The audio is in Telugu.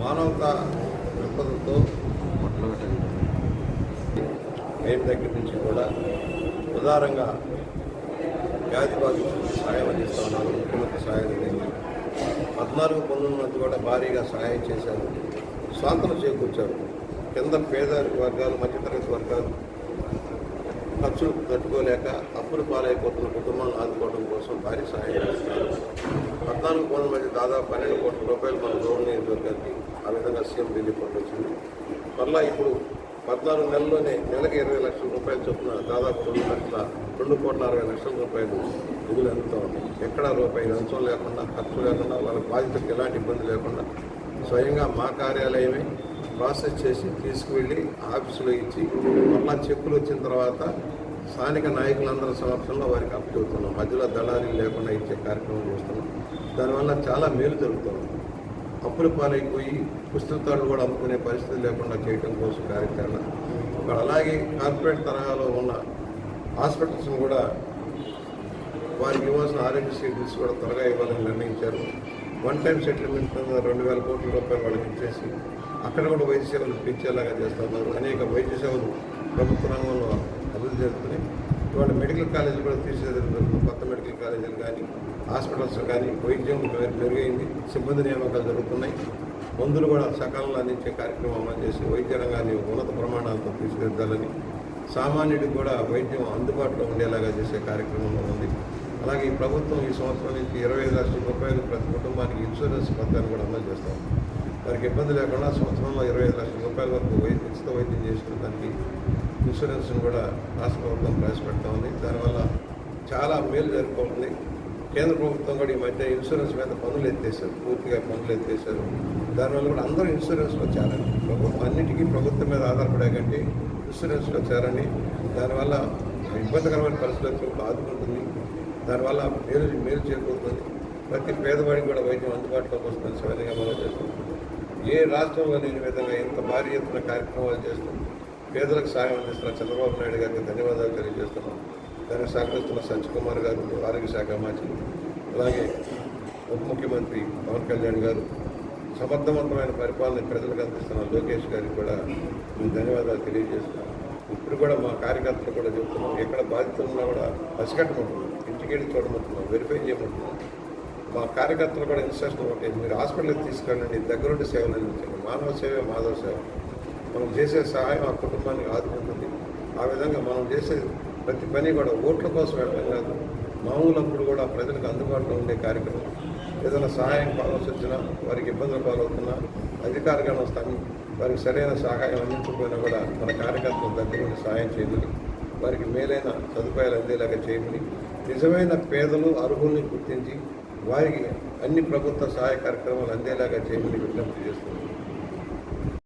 మానవత దృక్పథంతో నేను దగ్గర నుంచి కూడా ఉదారంగా వ్యాధి బాధితులకు సహాయం అందిస్తా ఉన్నారు ముఖ్యమంత్రి సహాయం అందింది. పద్నాలుగు పనుల మంది కూడా భారీగా సహాయం చేశారు. స్వాతంత్రం చేకూర్చారు. కింద పేద వర్గాలు మధ్యతరగతి వర్గాలు ఖర్చులు తట్టుకోలేక అప్పులు పాలైపోతున్న కుటుంబాలను ఆదుకోవడం కోసం భారీ సహాయం చేస్తున్నారు. పద్నాలుగు పనుల మధ్య దాదాపు పన్నెండు కోట్ల రూపాయలు మన గవర్నమెంట్ నియోజకవర్గానికి ఆ విధంగా సీఎం రిలీఫ్ వచ్చింది. మళ్ళా ఇప్పుడు పద్నాలుగు నెలల్లోనే నెలకు ఇరవై లక్షల రూపాయలు చొప్పున దాదాపు రెండు లక్షల రెండు కోట్ల అరవై లక్షల రూపాయలు నిధులు అందుతూ ఉన్నాయి ఎక్కడా రూపాయి లంచం లేకుండా ఖర్చు లేకుండా వాళ్ళ బాధితులకు ఎలాంటి ఇబ్బంది లేకుండా స్వయంగా మా కార్యాలయమే ప్రాసెస్ చేసి తీసుకువెళ్ళి ఆఫీసులో ఇచ్చి మళ్ళా చెక్కులు వచ్చిన తర్వాత స్థానిక నాయకులందరి సమక్షంలో వారికి అప్పచెబుతున్నాం. మధ్యలో దళారీలు లేకుండా ఇచ్చే కార్యక్రమం చేస్తున్నాం. దానివల్ల చాలా మేలు జరుగుతుంది. అప్పుల పాలైపోయి పుస్తకాలు కూడా అమ్ముకునే పరిస్థితి లేకుండా చేయడం కోసం కార్యక్రమం ఇక్కడ అలాగే కార్పొరేట్ తరహాలో ఉన్న హాస్పిటల్స్ని కూడా వారికి ఇవ్వాల్సిన ఆరోగ్య సీట్స్ కూడా త్వరగా ఇవ్వాలని నిర్ణయించారు. వన్ టైం సెటిల్మెంట్ కింద రెండు వేల కోట్ల రూపాయలు వాళ్ళకి ఇచ్చేసి అక్కడ కూడా వైద్య సేవలు పెంచేలాగా చేస్తున్నారు. అనేక వైద్య సేవలు ప్రభుత్వ రంగంలో అభివృద్ధి జరుగుతున్నాయి. ఇవాళ మెడికల్ కాలేజీలు కూడా తీర్చిదిద్దుతున్నారు కొత్త మెడికల్ కాలేజీలు కానీ హాస్పిటల్స్ కానీ వైద్యం మెరు- మెరుగైంది సిబ్బంది నియామకాలు జరుగుతున్నాయి. మందులు కూడా సకాలంలో అందించే కార్యక్రమం అమలు చేసి వైద్య రంగాన్ని ఉన్నత ప్రమాణాలతో తీర్చిదిద్దాలని సామాన్యుడికి కూడా వైద్యం అందుబాటులో ఉండేలాగా చేసే కార్యక్రమంలో ఉంది. అలాగే ఈ ప్రభుత్వం ఈ సంవత్సరం నుంచి ఇరవై ఐదు లక్షల రూపాయలు ప్రతి కుటుంబానికి ఇన్సూరెన్స్ పథకాన్ని కూడా అమలు చేస్తాం వారికి ఇబ్బంది లేకుండా సంవత్సరంలో ఇరవై ఐదు లక్షల రూపాయల వరకు వైద్య ఉచిత వైద్యం చేసుకునే దానికి ఇన్సూరెన్స్ను కూడా రాష్ట్ర ప్రభుత్వం ప్రవేశపెడతా ఉంది దానివల్ల చాలా మేలు జరుపుకుంటుంది కేంద్ర ప్రభుత్వం కూడా ఈ మధ్య ఇన్సూరెన్స్ మీద పనులు ఎత్తేసారు పూర్తిగా పనులు ఎత్తేసారు దానివల్ల కూడా అందరూ ఇన్సూరెన్స్లో చేరండి ప్రభుత్వం అన్నిటికీ ప్రభుత్వం మీద ఆధారపడే కంటే ఇన్సూరెన్స్లో చేరండి. దానివల్ల ఇబ్బందికరమైన పరిస్థితులకు ఆదుకుంటుంది దానివల్ల మేలు మేలు చేకూరుతుంది. ప్రతి పేదవాడికి కూడా వైద్యం అందుబాటులోకి వస్తుందని సవిధంగా మనం చేస్తుంది ఏ రాష్ట్రంలో లేని విధంగా ఇంత భారీ ఎత్తున కార్యక్రమాలు చేస్తుంది పేదలకు సాయం అందిస్తున్న చంద్రబాబు నాయుడు గారికి ధన్యవాదాలు తెలియజేస్తున్నాం. దానికి సహకరిస్తున్న సత్యకుమార్ గారు ఆరోగ్య శాఖ మంత్రి అలాగే ఉప ముఖ్యమంత్రి పవన్ కళ్యాణ్ గారు సమర్థవంతమైన పరిపాలన ప్రజలకు అందిస్తున్న లోకేష్ గారికి కూడా మేము ధన్యవాదాలు తెలియజేస్తున్నాం. ఇప్పుడు కూడా మా కార్యకర్తలు కూడా చెప్తున్నాం ఎక్కడ బాధితులు ఉన్నా కూడా పసిగట్టమంటున్నాం ఇంటికి వెళ్ళి చూడమంటున్నాం వెరిఫై చేయమంటున్నాం మా కార్యకర్తలు కూడా ఇన్స్ట్రక్షన్ ఒకటి మీరు హాస్పిటల్కి తీసుకెళ్ళండి దగ్గరుండి సేవలు అందించండి. మానవ సేవ మాధవ సేవ. మనం చేసే సహాయం ఆ కుటుంబానికి ఆదుకుంటుంది. ఆ విధంగా మనం చేసే ప్రతి పని కూడా ఓట్ల కోసం వెళ్ళడం కాదు మామూలు అప్పుడు కూడా ప్రజలకు అందుబాటులో ఉండే కార్యక్రమం. ఏదైనా సహాయం కావాల్సి వచ్చినా వారికి ఇబ్బందులు పాలవుతున్నా అధికారిగా వస్తాను వారికి సరైన సహాయం అందించకపోయినా కూడా మన కార్యకర్తలు దగ్గరుండి సహాయం చేయమని వారికి మేలైన సదుపాయాలు అందేలాగా చేయమని నిజమైన పేదలు అర్హుల్ని గుర్తించి వారికి అన్ని ప్రభుత్వ సహాయ కార్యక్రమాలు అందేలాగా చేయమని విజ్ఞప్తి చేస్తున్నాను